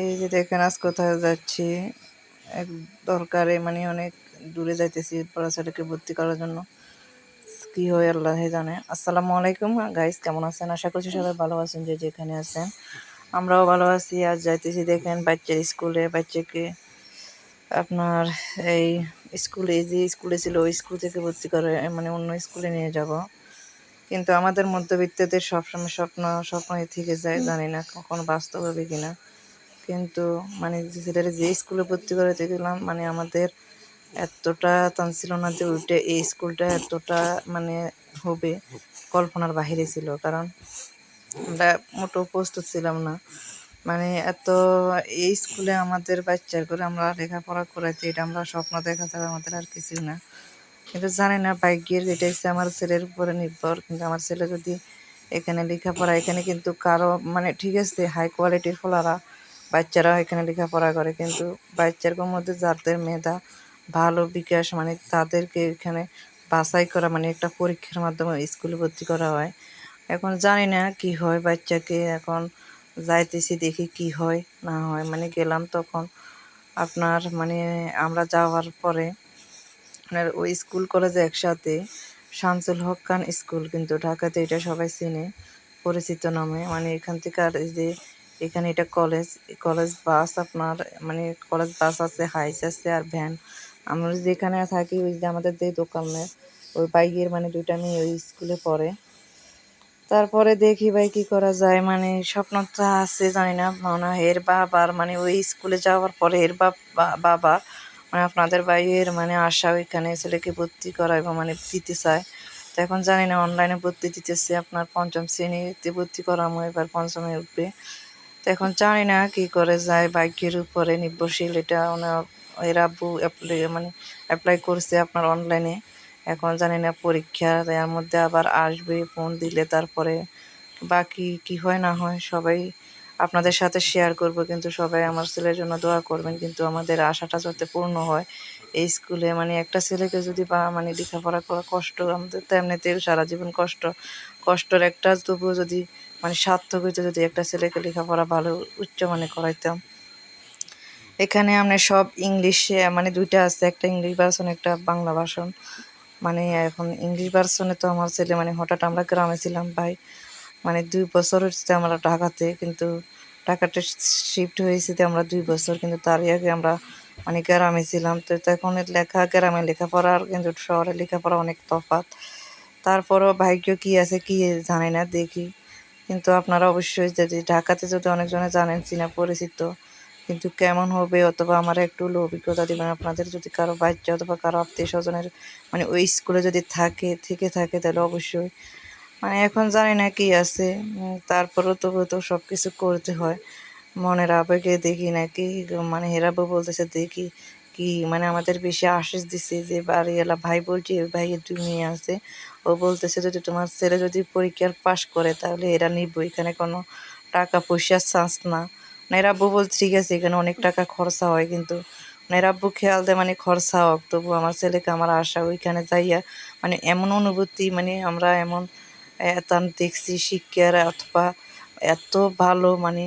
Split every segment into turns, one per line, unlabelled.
এই যে দেখেন, আজ কোথায় যাচ্ছি? এক দরকারে মানে অনেক দূরে যাইতেছি পড়াশোনাকে ভর্তি করার জন্য। কি হয়, আল্লাহ জানে। আসসালামু আলাইকুম গাইস কেমন আছেন? আশা করছি সবাই ভালো আছেন, যে যেখানে আছেন। আমরাও ভালো আছি, আজ যাইতেছি দেখেন বাচ্চার স্কুলে। বাচ্চাকে আপনার এই স্কুলে, যে স্কুলে ছিল, ওই স্কুল থেকে ভর্তি করে মানে অন্য স্কুলে নিয়ে যাব। কিন্তু আমাদের মধ্যবিত্তদের সবসময় স্বপ্ন স্বপ্নই থেকে যায় জানি না কখনো বাস্তব হবে কিনা। কিন্তু মানে ছেলেরা যে স্কুলে ভর্তি করে দেখলাম মানে আমাদের এতটা টান ছিল না যে ওইটা এই স্কুলটা এতটা মানে হবে কল্পনার বাহিরে ছিল। কারণ আমরা মোটেও প্রস্তুত ছিলাম না। মানে এত এই স্কুলে আমাদের বাচ্চার করে আমরা লেখাপড়া করাইতে এটা আমরা স্বপ্ন দেখা ছাড়া আমাদের আর কিছুই না। কিন্তু জানি না ভাগ্যের এটা হচ্ছে আমার ছেলের উপরে নির্ভর। কিন্তু আমার ছেলে যদি এখানে লেখাপড়া, এখানে কিন্তু কারও মানে ঠিক আছে হাই কোয়ালিটির ফলারা বাচ্চারা এখানে লেখাপড়া করে, কিন্তু বাচ্চার মধ্যে যাদের মেধা ভালো, বিকাশ মানে তাদেরকে এখানে বাছাই করা মানে একটা পরীক্ষার মাধ্যমে স্কুলে ভর্তি করা হয়। এখন জানি না কি হয় বাচ্চাকে, এখন যাইতেছি দেখি কি হয়, না হয়। মানে গেলাম তখন আপনার মানে আমরা যাওয়ার পরে আপনার ওই স্কুল কলেজে একসাথে শামসুল হক খান স্কুল, কিন্তু ঢাকাতে এটা সবাই চিনে, পরিচিত নামে। মানে এখান থেকে আর এই যে এখানে এটা কলেজ কলেজ বাস আপনার মানে কলেজ বাস আছে, হাইস আছে আর ভ্যান। আমরা যেখানে থাকি, ওই যে আমাদের যে দোকানে ওই বাইকের মানে দুইটা মেয়ে ওই স্কুলে পড়ে। তারপরে দেখি ভাই কি করা যায় মানে স্বপ্নটা আছে, জানি না, মনে হয় এর বাবার মানে ওই স্কুলে যাওয়ার পরে এর বাবা মানে আপনাদের ভাইয়ের মানে আশা ওইখানে ছেলেকে ভর্তি করা এবং মানে দিতে চায়। তো এখন জানি না অনলাইনে ভর্তি দিতেছে, আপনার পঞ্চম শ্রেণীতে ভর্তি করামো এবার পঞ্চমে উঠবে। তো এখন জানি না কি করে যায় বাইকের উপরে নির্ভরশীল। এটা ওনার আব্বু মানে অ্যাপ্লাই করছে আপনার অনলাইনে এখন জানি না পরীক্ষা, এর মধ্যে আবার আসবে ফোন দিলে তারপরে বাকি কি হয় না হয় সবাই আপনাদের সাথে শেয়ার করব, কিন্তু সবাই আমার ছেলের জন্য দোয়া করবেন, কিন্তু আমাদের আশাটা যাতে পূর্ণ হয়। এই স্কুলে মানে একটা ছেলেকে যদি বা মানে লেখাপড়া করা কষ্ট, আমাদের তো এমনিতেও সারা জীবন কষ্ট। কষ্টের একটা তবুও যদি মানে সার্থক হইতে যদি একটা ছেলেকে লেখাপড়া ভালো, উচ্চ মানে করাইতাম। এখানে আমরা সব ইংলিশে মানে দুইটা আছে, একটা ইংলিশ ভার্সন একটা বাংলা ভার্সন মানে এখন ইংলিশ ভার্সনে তো আমার ছেলে মানে হঠাৎ আমরা গ্রামে ছিলাম, ভাই। মানে দুই বছর হচ্ছে আমরা ঢাকাতে, কিন্তু ঢাকাতে শিফট হয়েছি আমরা দুই বছর, কিন্তু তার আগে আমরা মানে গ্রামে ছিলাম। তো তখন লেখা, গ্রামে লেখাপড়ার, কিন্তু শহরে লেখাপড়া অনেক তফাৎ। তারপরও ভাগ্য কি আছে কি জানি না, দেখি। কিন্তু আপনারা অবশ্যই যদি ঢাকাতে যদি অনেকজনে জানেন চিনা পরিচিত, কিন্তু কেমন হবে অথবা আমার একটু অভিজ্ঞতা দেবেন। আপনাদের যদি কারও বাচ্চা অথবা কারও আত্মীয় স্বজনের মানে ওই স্কুলে যদি থাকে, থেকে থাকে, তাহলে অবশ্যই মানে এখন জানি না কি আছে তারপরেও তবু তো সব কিছু করতে হয়। মনের আবেগে দেখি নাকি মানে হেরাবো বলতেছে, দেখি কি মানে আমাদের বেশি আশিস দিছে যে বাড়িওয়ালা ভাই বলছে ভাইয়ের দুই মেয়ে আছে, ও বলতেছে যদি তোমার ছেলে যদি পরীক্ষার পাশ করে তাহলে এরা নিব, এখানে কোনো টাকা পয়সার চান্স না। নেরাব্বু বল ঠিক আছে, এখানে অনেক টাকা খরচা হয়, কিন্তু নেরাব্বু খেয়াল দেয় মানে খরচা হোক তবু আমার ছেলেকে আমার আশা, ওইখানে যাইয়া মানে এমন অনুভূতি মানে আমরা এমন এতান দেখছি, শিক্ষার অথবা এত ভালো মানে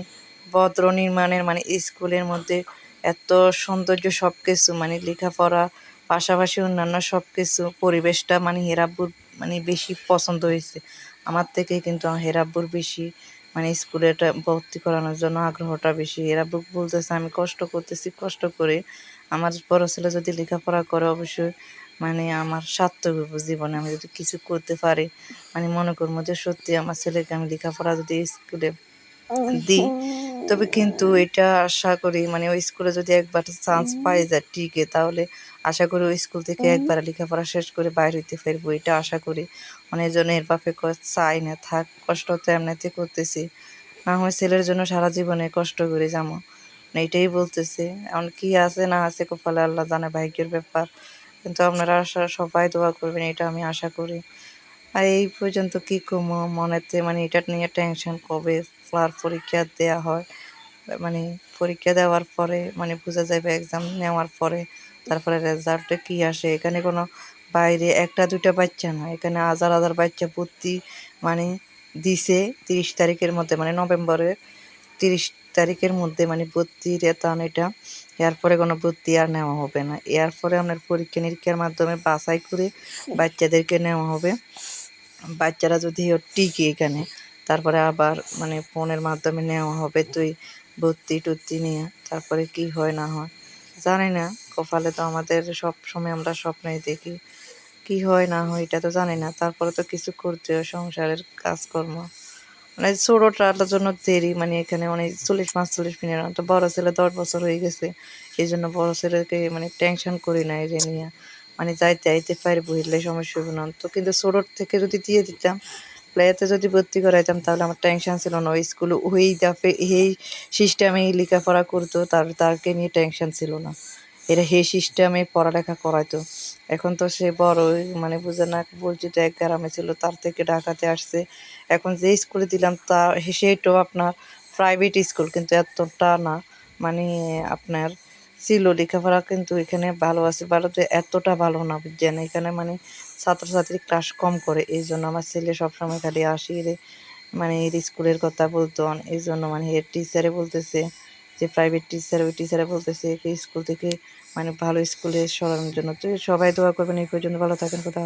ভদ্র নির্মাণের মানে স্কুলের মধ্যে এত সৌন্দর্য সব কিছু মানে লেখাপড়া পাশাপাশি অন্যান্য সব কিছু পরিবেশটা মানে হেরাব্বুর মানে বেশি পছন্দ হয়েছে। আমার থেকে কিন্তু হেরাব্বুর বেশি মানে স্কুলেটা ভর্তি করানোর জন্য আগ্রহটা বেশি। এরা বলতেছে, আমি কষ্ট করতেছি, কষ্ট করে আমার বড় ছেলে যদি লেখাপড়া করে, অবশ্যই মানে আমার হইব জীবনে আমি যদি কিছু করতে পারি মানে মনে করব যে সত্যি আমার ছেলেকে আমি লেখাপড়া যদি স্কুলে দিই তবে কিন্তু এটা আশা করি মানে ওই স্কুলে যদি একবার চান্স পাই যায় টিকে তাহলে আশা করি ওই স্কুল থেকে একবার লেখাপড়া শেষ করে বাইরে হইতে ফিরবো এটা আশা করি। মানে জন্য এর বাপে চাই না থাক কষ্ট তো এমনিতে করতেছি। না হয় ছেলের জন্য সারা জীবনে কষ্ট করে যাব। এটাই বলতেছে। এমন কি আছে না আছে কপালে আল্লাহ জানে ভাগ্যের ব্যাপার। কিন্তু আপনারা সবাই দোয়া করবেন, এটা আমি আশা করি। আর এই পর্যন্ত কী কমো মনেতে মানে এটা নিয়ে টেনশন কবে ফ্লার পরীক্ষা দেওয়া হয়? মানে পরীক্ষা দেওয়ার পরে মানে বোঝা যাবে এক্সাম নেওয়ার পরে তারপরে রেজাল্টে কী আসে? এখানে কোনো বাইরে একটা দুটা বাচ্চা না, এখানে হাজার হাজার বাচ্চা ভর্তি মানে দিছে তিরিশ তারিখের মধ্যে মানে নভেম্বরের তিরিশ তারিখের মধ্যে মানে ভর্তির এতান এটা, এরপরে কোনো ভর্তি আর নেওয়া হবে না। এরপরে আপনার পরীক্ষা নিরীক্ষার মাধ্যমে বাছাই করে বাচ্চাদেরকে নেওয়া হবে। বাচ্চারা যদি টিকে এখানে, তারপরে আবার মানে ফোনের মাধ্যমে নেওয়া হবে তুই ভর্তি টর্তি নিয়ে, তারপরে কি হয় না হয়, জানি না। কপালে তো আমাদের সব সময় আমরা স্বপ্নেই দেখি, কি হয় না হয় এটা তো জানি না। তারপরে তো কিছু করতে হয়, সংসারের কাজকর্ম। মানে ছোটোটার জন্য দেরি মানে এখানে অনেক চল্লিশ পাঁচচল্লিশ মিনিট। তো বড় ছেলে দশ বছর হয়ে গেছে, এই জন্য বড় ছেলেকে মানে টেনশন করি না, এই নিয়ে। মানে যাইতে, আইতে পারি বহিলে সমস্যা হবে না। তো কিন্তু ছোটোর থেকে যদি দিয়ে দিতাম প্লেতে যদি ভর্তি করাইতাম, তাহলে আমার টেনশন ছিল না। ওই স্কুলে ওই দাফে এই সিস্টেমে লেখাপড়া করতো, তার তাকে নিয়ে টেনশন ছিল না। এরা সেই সিস্টেমে পড়ালেখা করাইতো। এখন তো সে বড় মানে বুঝে না পরিচিত এক গ্রামে ছিল, তার থেকে ঢাকাতে আসছে। এখন যে স্কুলে দিলাম, তা সেটাও আপনার প্রাইভেট স্কুল কিন্তু এতটা না। মানে আপনার ছিল, লেখাপড়া কিন্তু এখানে ভালো আছে, ভালো তো এতটা ভালো না, বুঝছেন? এখানে মানে ছাত্রছাত্রী ক্লাস কম করে, এই জন্য আমার ছেলে সবসময় খালি আসি রে মানে এর স্কুলের কথা বলতো, এই জন্য মানে হেড টিচারে বলতেছে যে প্রাইভেট টিচার ওই টিচার বলতেছে একে স্কুল থেকে মানে ভালো স্কুলে সরানোর জন্য। তো সবাই দোয়া করবেন, এই পর্যন্ত ভালো থাকেন কোথাও